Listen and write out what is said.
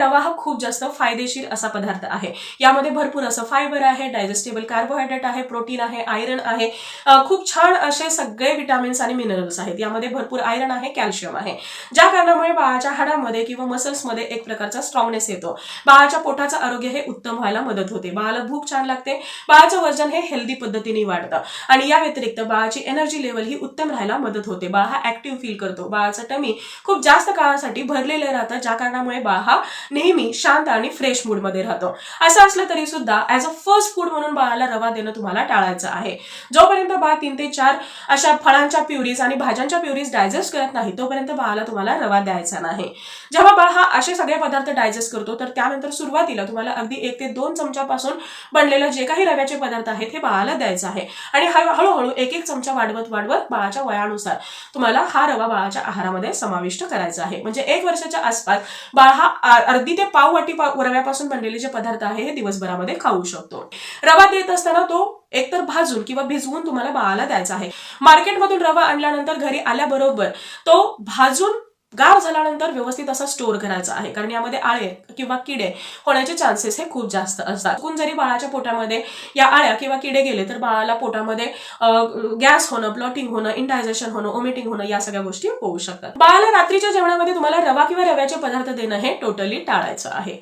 रवा हा खूप जास्त फायदेशीर असा पदार्थ आहे. यामध्ये भरपूर असं फायबर आहे डायजेस्टेबल कार्बोहायड्रेट आहे प्रोटीन आहे आयरन आहे. खूप छान असे सगळे विटामिन्स आणि मिनरल्स आहेत. यामध्ये भरपूर आयरन आहे कॅल्शियम आहे. ज्या कारणामुळे बाळाच्या हाडामध्ये किंवा मसल्समध्ये एक प्रकारचा स्ट्रॉंगनेस येतो. बाळाच्या पोटाचं आरोग्य हे उत्तम व्हायला मदत होते. बाळाला भूक छान लागते. बाळाचं वजन हे हेल्दी पद्धतीने वाढतं. आणि या व्यतिरिक्त बाळाची एनर्जी लेवल ही उत्तम राहायला मदत होते. बाळ हा ऍक्टिव्ह फील करतो. बाळाचं टमी खूप जास्त काळासाठी भरलेलं राहतं ज्या कारणामुळे बाळ हा नेहमी शांत आणि फ्रेश मूडमध्ये राहतो. असं असलं तरी सुद्धा ॲज अ फर्स्ट फूड म्हणून बाळाला रवा देणं तुम्हाला टाळायचं आहे. जोपर्यंत बाळ तीन ते चार अशा फळांच्या प्युरीज आणि भाज्यांच्या प्युरीज डायजेस्ट करत नाही तोपर्यंत बाळाला तुम्हाला रवा द्यायचा नाही. जेव्हा बाळ हा असे सगळे पदार्थ डायजेस्ट करतो तर त्यानंतर सुरुवातीला तुम्हाला अगदी एक ते दोन चमच्यापासून बनलेलं जे काही रव्याचे पदार्थ आहेत हे बाळाला द्यायचं आहे. आणि हळू- हळूहळू एक एक चमचा वाढवत वाढवत बाळाच्या वयानुसार तुम्हाला हा रवा बाळाच्या आहारामध्ये समाविष्ट करायचा आहे. म्हणजे एक वर्षाच्या आसपास बाळ हा अगदी ते पाव वाटी रव्यापासून बनलेले जे पदार्थ आहे हे दिवसभरामध्ये खाऊ शकतो. रवा देत असताना तो एकतर भाजून किंवा भिजवून तुम्हाला बाळाला द्यायचा आहे. मार्केटमधून रवा आणल्यानंतर घरी आल्याबरोबर तो भाजून गार झाल्यानंतर व्यवस्थित असा स्टोअर करायचा आहे. कारण यामध्ये आळे किंवा किडे होण्याचे चान्सेस हे खूप जास्त असतात. चुकून जरी बाळाच्या पोटामध्ये या आळ्या किंवा किडे गेले तर बाळाला पोटामध्ये गॅस होणं ब्लॉटिंग होणं इंडायजेशन होणं ओमिटिंग होणं या सगळ्या गोष्टी होऊ शकतात. बाळाला रात्रीच्या जेवणामध्ये तुम्हाला रवा किंवा रव्याचे पदार्थ देणं हे टोटली टाळायचं आहे.